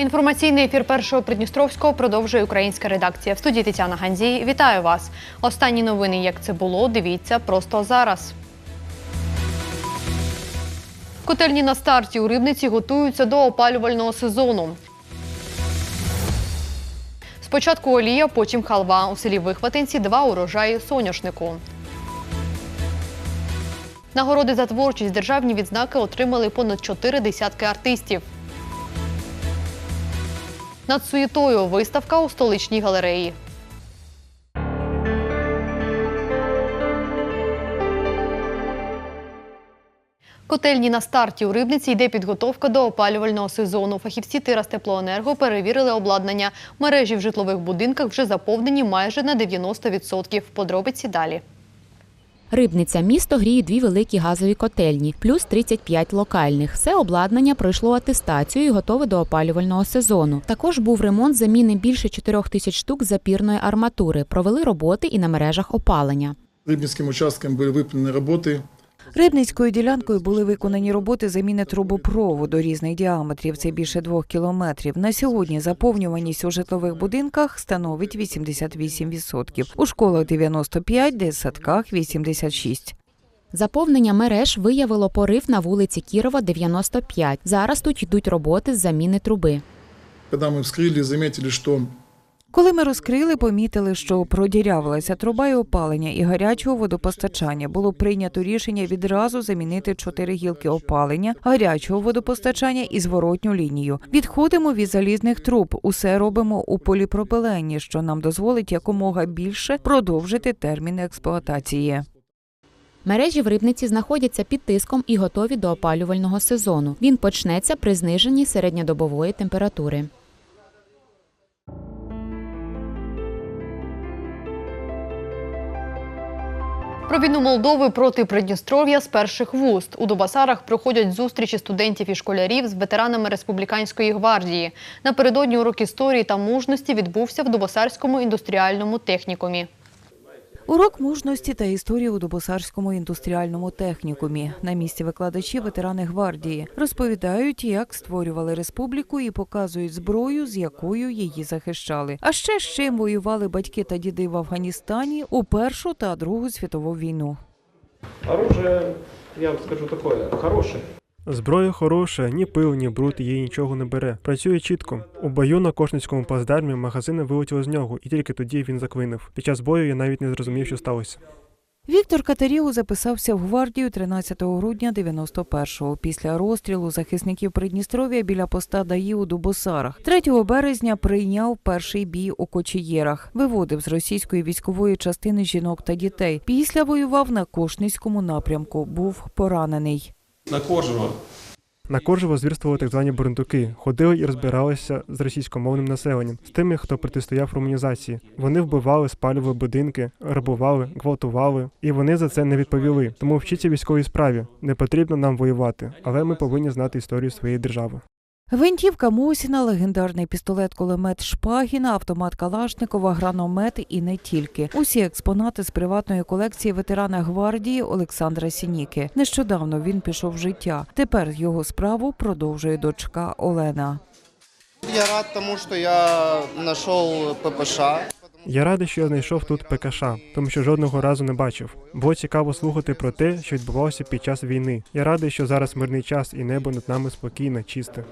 Інформаційний ефір першого Придністровського продовжує українська редакція. В студії Тетяна Ганзій. Вітаю вас. Останні новини, як це було, дивіться просто зараз. Котельні на старті у Рибниці готуються до опалювального сезону. Спочатку олія, потім халва. У селі Вихватинці два урожаї соняшнику. Нагороди за творчість державні відзнаки отримали понад чотири десятки артистів. Над суєтою виставка у столичній галереї. Котельні на старті у Рибниці йде підготовка до опалювального сезону. Фахівці Тирас Теплоенерго перевірили обладнання. Мережі в житлових будинках вже заповнені майже на 90%. Подробиці далі. Рибниця місто гріє дві великі газові котельні, плюс 35 локальних. Все обладнання пройшло атестацію і готове до опалювального сезону. Також був ремонт заміни більше 4 тисяч штук запірної арматури. Провели роботи і на мережах опалення. Рыбницким участком были выполнены работы Рибницькою ділянкою були виконані роботи заміни трубопроводу різних діаметрів. Це більше двох кілометрів. На сьогодні заповнюваність у житлових будинках становить 88%. У школах 95%, дитсадках 86%. Заповнення мереж виявило порив на вулиці Кірова, 95. Зараз тут йдуть роботи з заміни труби. Когда мы вскрыли, заметили, что Коли ми розкрили, помітили, що продірявилася труба і опалення і гарячого водопостачання. Було прийнято рішення відразу замінити чотири гілки опалення, гарячого водопостачання і зворотню лінію. Відходимо від залізних труб. Усе робимо у поліпропилені, що нам дозволить якомога більше продовжити термін експлуатації. Мережі в Рибниці знаходяться під тиском і готові до опалювального сезону. Він почнеться при зниженні середньодобової температури. Про війну Молдови проти Придністров'я з перших вуст. У Дубасарах проходять зустрічі студентів і школярів з ветеранами республіканської гвардії. Напередодні урок історії та мужності відбувся в Дубасарському індустріальному технікумі. Урок мужності та історії у Дубосарському індустріальному технікумі. На місці викладачі ветерани гвардії розповідають, як створювали республіку і показують зброю, з якою її захищали. А ще з чим воювали батьки та діди в Афганістані у Першу та Другу світову війну. Оружие, я вам скажу такое, хорошее. Зброя хороша, ні пил, ні бруд її нічого не бере. Працює чітко. У бою на Кошницькому плацдармі магазини вилетіли з нього, і тільки тоді він заклинив. Під час бою я навіть не зрозумів, що сталося. Віктор Катарєву записався в гвардію 13 грудня 91-го після розстрілу захисників Придністров'я біля поста ДАІ у Дубосарах. 3 березня прийняв перший бій у Кочієрах, виводив з російської військової частини жінок та дітей. Після воював на Кошницькому напрямку. Був поранений. На Коржево. На Коржево звірствували так звані бурундуки, ходили і розбиралися з російськомовним населенням, з тими, хто протистояв румунізації. Вони вбивали, спалювали будинки, грабували, гвалтували, і вони за це не відповіли. Тому вчіться військовій справі. Не потрібно нам воювати, але ми повинні знати історію своєї держави. Гвинтівка Мосіна, легендарний пістолет-кулемет Шпагіна, автомат Калашникова, граномет і не тільки. Усі експонати з приватної колекції ветерана гвардії Олександра Сініки. Нещодавно він пішов в життя. Тепер його справу продовжує дочка Олена. Я рад тому, що я знайшов ППШ. Я радий, що я знайшов тут ПКШ, тому що жодного разу не бачив. Було цікаво слухати про те, що відбувалося під час війни. Я радий, що зараз мирний час і небо над нами спокійне, чисте.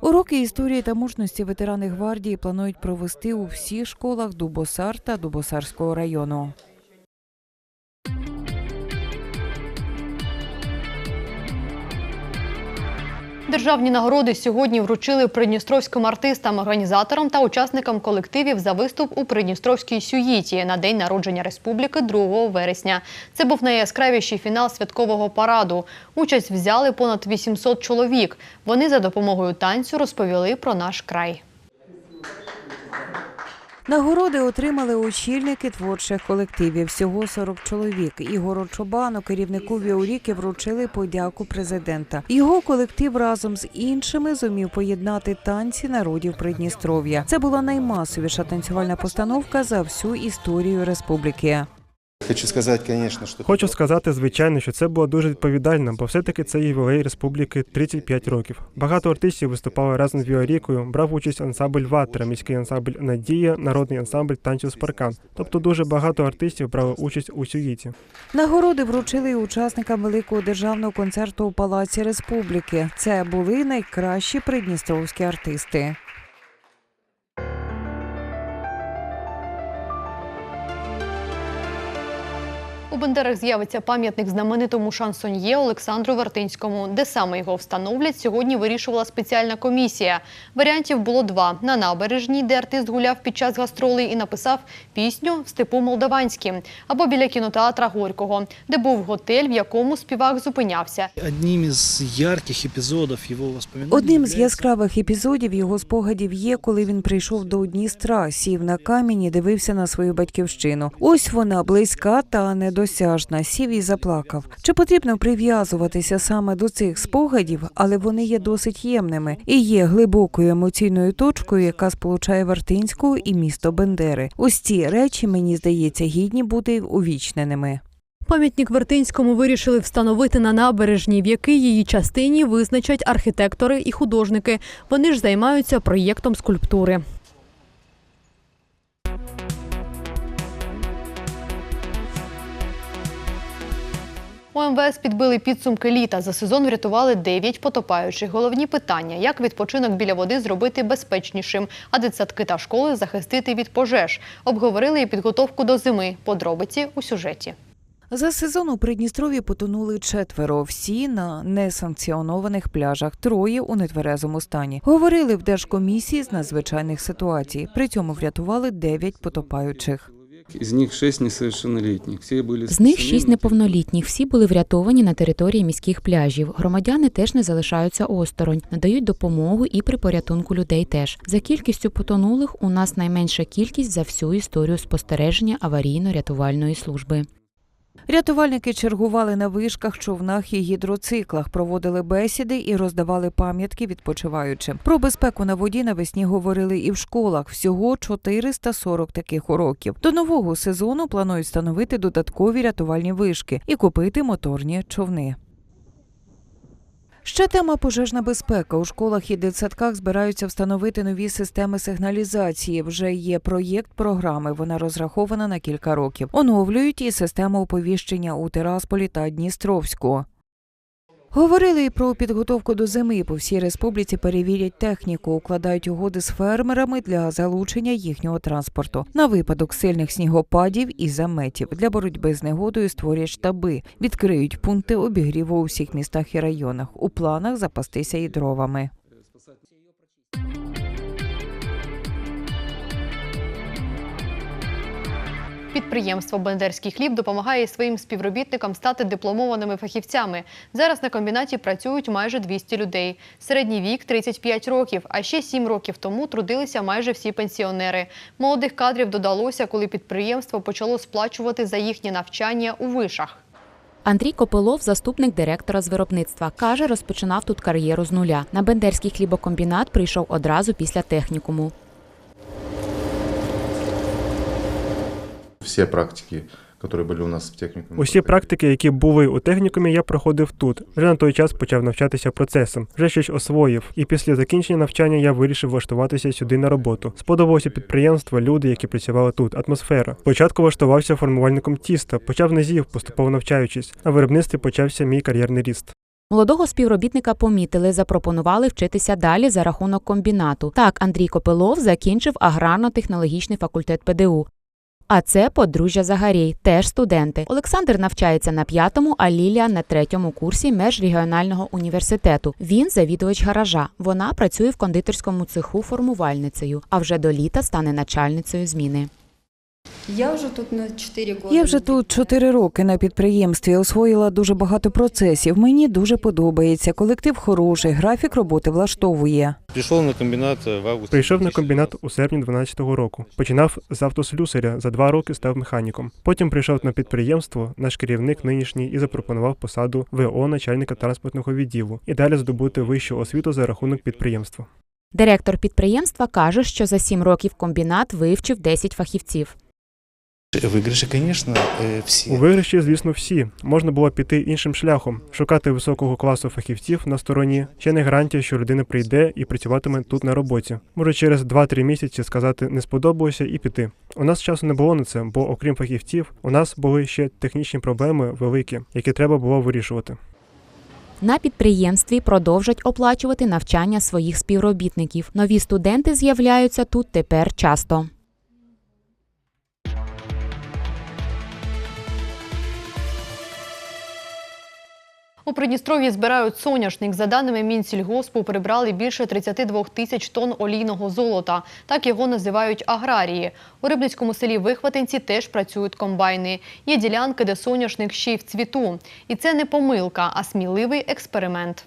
Уроки історії та мужності ветерани гвардії планують провести у всіх школах Дубосар та Дубосарського району. Державні нагороди сьогодні вручили придністровським артистам, організаторам та учасникам колективів за виступ у Придністровській сюїті на день народження республіки 2 вересня. Це був найяскравіший фінал святкового параду. Участь взяли понад 800 чоловік. Вони за допомогою танцю розповіли про наш край. Нагороди отримали очільники творчих колективів. Всього 40 чоловік. Ігору Чобану, керівнику Віоріки, вручили подяку президента. Його колектив разом з іншими зумів поєднати танці народів Придністров'я. Це була наймасовіша танцювальна постановка за всю історію республіки. Хочу сказать, конечно, что... Хочу сказати, звичайно, що це було дуже відповідально, бо все-таки це ювілей республіки 35 років. Багато артистів виступали разом з Віорікою, брав участь ансамбль Ватра, міський ансамбль Надія, народний ансамбль танців Спаркан. Тобто дуже багато артистів брали участь у сюїті. Нагороди вручили й учасникам великого державного концерту у Палаці Республіки. Це були найкращі придністровські артисти. У Бендерах з'явиться пам'ятник знаменитому шансоньє Олександру Вертинському. Де саме його встановлять, сьогодні вирішувала спеціальна комісія. Варіантів було два: на набережній, де артист гуляв під час гастролей і написав пісню в степу Молдаванським, або біля кінотеатра Горького, де був готель, в якому співак зупинявся. Одним из ярких эпизодов его воспоминаний Одним з яскравих епізодів його спогадів є, коли він прийшов до Дністра, сів на камінь і дивився на свою батьківщину. Ось вона близька та недосяжна. Сів і заплакав. Чи потрібно прив'язуватися саме до цих спогадів, але вони є досить ємними і є глибокою емоційною точкою, яка сполучає Вартинську і місто Бендери. Ось ці речі мені здається гідні бути увічненими. Пам'ятник Вертинському вирішили встановити на набережній, в якій її частині визначать архітектори і художники. Вони ж займаються проєктом скульптури. У МВС підбили підсумки літа. За сезон врятували 9 потопаючих. Головні питання: як відпочинок біля води зробити безпечнішим, а дитсадки та школи захистити від пожеж. Обговорили і підготовку до зими. Подробиці у сюжеті. За сезон у Придністров'ї потонули четверо, всі на несанкціонованих пляжах, троє у нетверезому стані. Говорили в Держкомісії з надзвичайних ситуацій. При цьому врятували дев'ять потопаючих. Из них шесть несовершеннолітніх. Всі були З них шість неповнолітніх. Всі були врятовані на території міських пляжів. Громадяни теж не залишаються осторонь, надають допомогу і при порятунку людей теж. За кількістю потонулих у нас найменша кількість за всю історію спостереження аварійно-рятувальної служби. Рятувальники чергували на вишках, човнах і гідроциклах, проводили бесіди і роздавали пам'ятки відпочиваючим. Про безпеку на воді навесні говорили і в школах. Всього 440 таких уроків. До нового сезону планують встановити додаткові рятувальні вишки і купити моторні човни. Ще тема пожежна безпека. У школах і дитсадках збираються встановити нові системи сигналізації. Вже є проєкт програми. Вона розрахована на кілька років. Оновлюють і систему оповіщення у Тирасполі та Дністровську. Говорили і про підготовку до зими. По всій республіці перевірять техніку, укладають угоди з фермерами для залучення їхнього транспорту на випадок сильних снігопадів і заметів. Для боротьби з негодою створять штаби, відкриють пункти обігріву у всіх містах і районах. У планах запастися і дровами. Підприємство Бендерський хліб допомагає своїм співробітникам стати дипломованими фахівцями. Зараз на комбінаті працюють майже 200 людей. Середній вік 35 років, а ще 7 років тому трудилися майже всі пенсіонери. Молодих кадрів додалося, коли підприємство почало сплачувати за їхнє навчання у вишах. Андрій Копилов, заступник директора з виробництва, каже, розпочинав тут кар'єру з нуля. На Бендерський хлібокомбінат прийшов одразу після технікуму. Все практики, которые были у нас в техникуме. Усі практики, які були у технікумі, я проходив тут. Вже на той час почав навчатися процесом, вже щось освоїв. І після закінчення навчання я вирішив влаштуватися сюди на роботу. Сподобалося підприємство, люди, які працювали тут, атмосфера. Спочатку влаштувався формувальником тіста, почав низів, поступово навчаючись. На виробництві почався мій кар'єрний ріст. Молодого співробітника помітили, запропонували вчитися далі за рахунок комбінату. Так, Андрій Копилов закінчив аграрно-технологічний факультет ПДУ. А це подружжя Загарій, теж студенти. Олександр навчається на п'ятому, а Лілія на третьому курсі межрегіонального університету. Він завідувач гаража. Вона працює в кондитерському цеху формувальницею, а вже до літа стане начальницею зміни. Я вже тут на 4 роки. Я вже тут чотири роки на підприємстві освоїла дуже багато процесів. Мені дуже подобається. Колектив хороший, графік роботи влаштовує. Пришел на комбинат в августе. Прийшов на комбінат у серпні 12-го року. Починав з автослюсаря, за два роки став механіком. Потім прийшов на підприємство, наш керівник нинішній і запропонував посаду ВО начальника транспортного відділу і далі здобути вищу освіту за рахунок підприємства. Директор підприємства каже, що за сім років комбінат вивчив 10 фахівців. Выигрыши, конечно, э, все. У виграші, звісно, всі можна було піти іншим шляхом, шукати високого класу фахівців на стороні. Ще не гарантія, що людина прийде і працюватиме тут на роботі. Може через 2-3 місяці сказати не сподобалося і піти. У нас часу не було на це, бо окрім фахівців, у нас були ще технічні проблеми великі, які треба було вирішувати. На підприємстві продовжать оплачувати навчання своїх співробітників. Нові студенти з'являються тут тепер часто. У Придністров'ї збирають соняшник. За даними Мінсільгоспу, прибрали більше 32 тисяч тонн олійного золота. Так його називають аграрії. У Рибницькому селі Вихватинці теж працюють комбайни. Є ділянки, де соняшник ще й в цвіту. І це не помилка, а сміливий експеримент.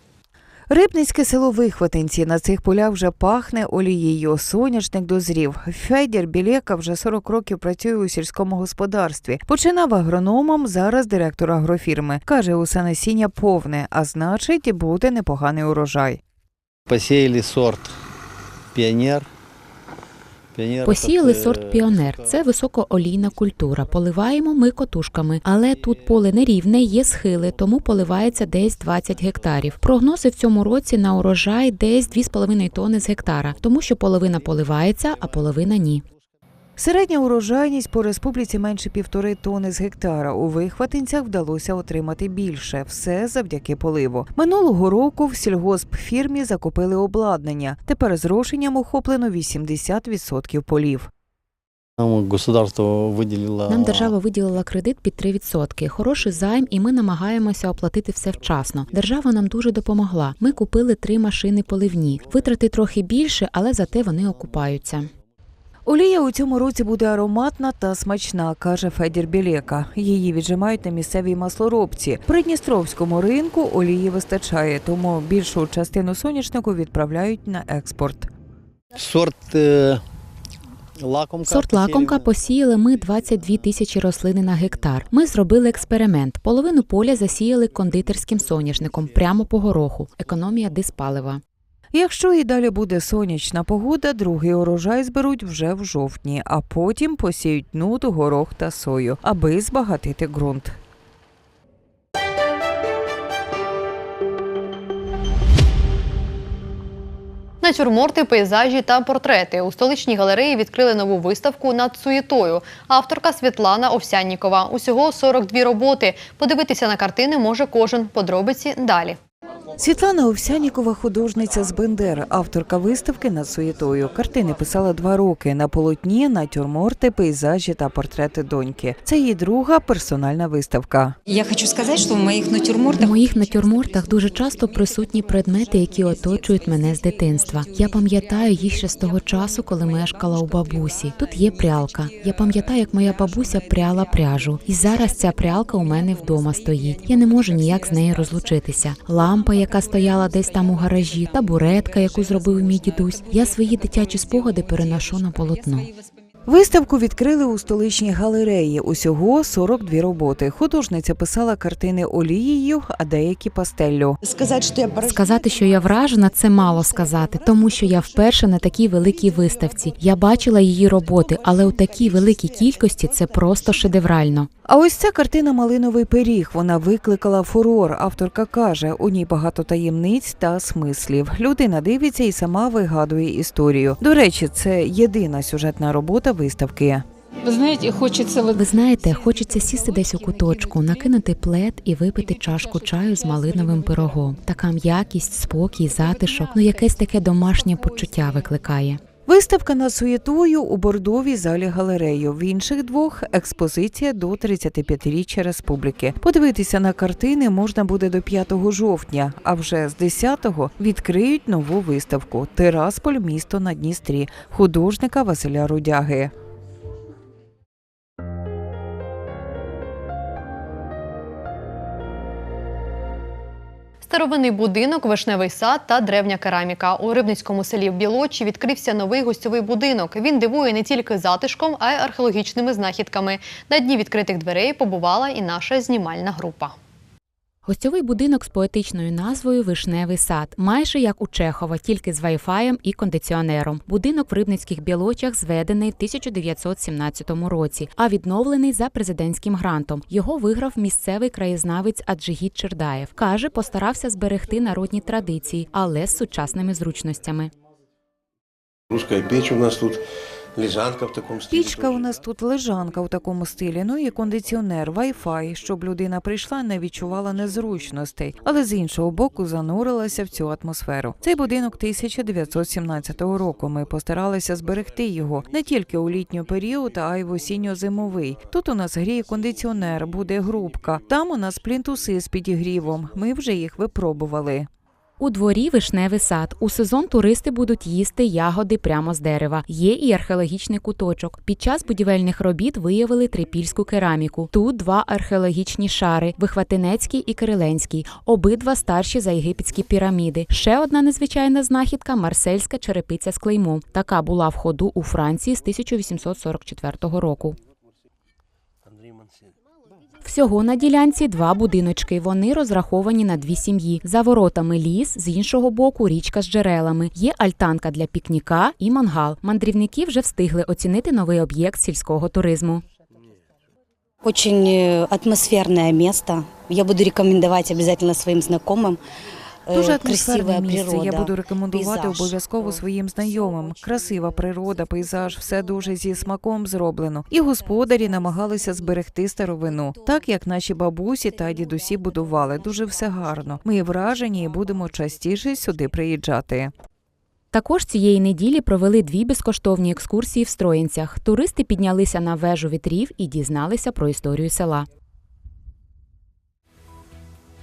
Рибницьке село Вихватинці. На цих полях вже пахне олією. Соняшник дозрів. Федір Білєка вже 40 років працює у сільському господарстві. Починав агрономом, зараз директор агрофірми. Каже, усе насіння повне, а значить, буде непоганий урожай. Посіяли сорт пионер. Посіяли э, сорт піонер. Це високоолійна культура. Поливаємо ми котушками, але тут поле нерівне, є схили, тому поливається десь 20 гектарів. Прогнози в цьому році на урожай десь 2,5 тонни з гектара, тому що половина поливається, а половина ні. Середня урожайність по республіці менше півтори тони з гектара. У вихватинцях вдалося отримати більше. Все завдяки поливу. Минулого року в сільгоспфірмі закупили обладнання. Тепер з рошенням охоплено 80% полів. Нам государство выделило... Нам держава виділила кредит під 3%. Хороший займ, і ми намагаємося оплатити все вчасно. Держава нам дуже допомогла. Ми купили три машини поливні. Витрати трохи більше, але зате вони окупаються. Олія у цьому році буде ароматна та смачна, каже Федір Білєка. Її віджимають на місцевій маслоробці. Придністровському ринку олії вистачає, тому більшу частину соняшнику відправляють на експорт. Сорт э, лакомка. Сорт лакомка посіяли ми 22 тисячі рослини на гектар. Ми зробили експеримент. Половину поля засіяли кондитерським соняшником прямо по гороху. Економія диспалива. Якщо і далі буде сонячна погода, другий урожай зберуть вже в жовтні, а потім посіють нут, горох та сою, аби збагатити ґрунт. Натюрморти, пейзажі та портрети. У столичній галереї відкрили нову виставку над суєтою. Авторка Світлана Овсяннікова. Усього 42 роботи. Подивитися на картини може кожен. Подробиці далі. Світлана Овсянікова, художниця з Бендер, авторка виставки над суєтою. Картини писала два роки на полотні, натюрморти, пейзажі та портрети доньки. Це її друга персональна виставка. Я хочу сказать, что в моих У натюрмортах моїх натюрмортах дуже часто присутні предмети, які оточують мене з дитинства. Я пам'ятаю їх ще з того часу, коли мешкала у бабусі. Тут є прялка. Я пам'ятаю, як моя бабуся пряла пряжу. І зараз ця прялка у мене вдома стоїть. Я не можу ніяк з нею розлучитися. Лампа, яка стояла десь там у гаражі, табуретка, яку зробив мій дідусь. Я свої дитячі спогади переношу на полотно. Виставку відкрили у столичній галереї. Усього 42 роботи. Художниця писала картини олією, а деякі пастеллю. сказать, что Сказати, що я вражена, це мало сказати, тому що я вперше на такій великій виставці. Я бачила її роботи, але у такій великій кількості це просто шедеврально. А ось ця картина Малиновий пиріг. Вона викликала фурор. Авторка каже, у ній багато таємниць та смислів. Людина дивиться і сама вигадує історію. До речі, це єдина сюжетна робота виставки. Ви знаєте, хочеться Ви знаєте, хочеться сісти десь у куточку, накинути плед і випити чашку чаю з малиновим пирогом. Така м'якість, спокій, затишок, ну якесь таке домашнє почуття викликає. Виставка над суєтою у бордовій залі галерею. В інших двох експозиція до 35-річчя республіки. Подивитися на картини можна буде до 5 жовтня, а вже з 10-го відкриють нову виставку Тирасполь, місто на Дністрі художника Василя Рудяги. Старовинний будинок, вишневий сад та древня кераміка. У Рибницькому селі Білочі відкрився новий гостьовий будинок. Він дивує не тільки затишком, а й археологічними знахідками. На дні відкритих дверей побувала і наша знімальна група. Гостьовий будинок з поетичною назвою Вишневий сад, майже як у Чехова, тільки з вайфаєм і кондиціонером. Будинок в Рибницьких Білочах зведений в 1917 році, а відновлений за президентським грантом. Його виграв місцевий краєзнавець Аджигіт Чердаєв. Каже, постарався зберегти народні традиції, але з сучасними зручностями. Русская печь у нас тут, лежанка в таком стиле. Пічка у нас тут лежанка в такому стилі, ну і кондиціонер, вай-фай, щоб людина прийшла, не відчувала незручностей, але з іншого боку занурилася в цю атмосферу. Цей будинок 1917 року. Ми постаралися зберегти його не тільки у літній період, а й в осінньо-зимовий. Тут у нас гріє кондиціонер, буде грубка. Там у нас плінтуси з підігрівом. Ми вже їх випробували. У дворі вишневий сад. У сезон туристи будуть їсти ягоди прямо з дерева. Є і археологічний куточок. Під час будівельних робіт виявили трипільську кераміку. Тут два археологічні шари: Вихватинецький і Кириленський. Обидва старші за єгипетські піраміди. Ще одна незвичайна знахідка марсельська черепиця з клеймом. Така була в ходу у Франції з 1844 року. Всього на ділянці два будиночки. Вони розраховані на дві сім'ї. За воротами ліс, з іншого боку річка з джерелами. Є альтанка для пікніка і мангал. Мандрівники вже встигли оцінити новий об'єкт сільського туризму. Очень атмосферне атмосферное место. Я буду рекомендовать обязательно своим знакомым. Дуже атмосферне місце. Я буду рекомендувати обов'язково своїм знайомим. Красива природа, пейзаж, все дуже зі смаком зроблено. І господарі намагалися зберегти старовину, так як наші бабусі та дідусі будували. Дуже все гарно. Ми вражені і будемо частіше сюди приїжджати. Також цієї неділі провели дві безкоштовні екскурсії в Строїнцях. Туристи піднялися на вежу вітрів і дізналися про історію села.